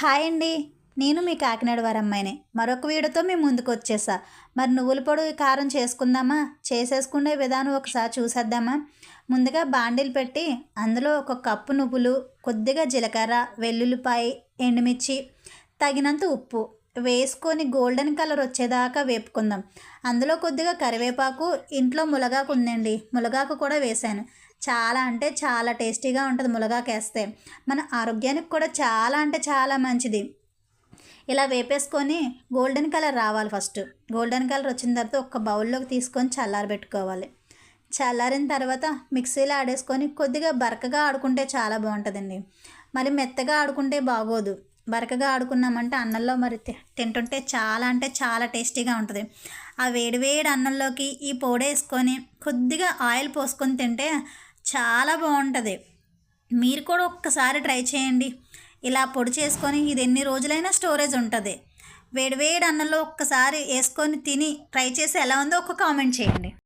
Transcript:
Hi అండి. నేను మీ కాకినాడ వారమ్మాయిని మరొక వీడియోతో మేము ముందుకు వచ్చేసా. మరి నువ్వుల పొడి కారం చేసుకుందామా? చేసేసుకునే విధానం ఒకసారి చూసేద్దామా? ముందుగా బాండీలు పెట్టి అందులో ఒక కప్పు నువ్వులు కొద్దిగా జీలకర్ర వెల్లుల్లిపాయ ఎండుమిర్చి తగినంత ఉప్పు వేసుకొని గోల్డెన్ కలర్ వచ్చేదాకా వేపుకుందాం. అందులో కొద్దిగా కరివేపాకు ఇంట్లో ములగాకు ఉందండి. ములగాకు కూడా వేశాను. చాలా అంటే చాలా టేస్టీగా ఉంటుంది ములగాకు వేస్తే మన ఆరోగ్యానికి కూడా చాలా అంటే చాలా మంచిది. ఇలా వేపేసుకొని గోల్డెన్ కలర్ రావాలి ఫస్ట్. గోల్డెన్ కలర్ వచ్చిన తర్వాత ఒక బౌల్లోకి తీసుకొని చల్లారబెట్టుకోవాలి. చల్లారిన తర్వాత మిక్సీలో ఆడేసుకొని కొద్దిగా బరకగా ఆడుకుంటే చాలా బాగుంటుందండి. మరి మెత్తగా ఆడుకుంటే బాగోదు. బరకగా ఆడుకున్నామంటే అన్నంలో మరి తి- తింటుంటే చాలా అంటే చాలా టేస్టీగా ఉంటుంది. ఆ వేడి వేడి అన్నంలోకి ఈ పొడి వేసుకొని కొద్దిగా ఆయిల్ పోసుకొని తింటే చాలా బాగుంటుంది. మీరు కూడా ఒక్కసారి ట్రై చేయండి. ఇలా పొడి చేసుకొని ఇది ఎన్ని రోజులైనా స్టోరేజ్ ఉంటుంది. వేడివేడి అన్నంలో ఒక్కసారి వేసుకొని తిని ట్రై చేసి ఎలా ఉందో ఒక కామెంట్ చేయండి.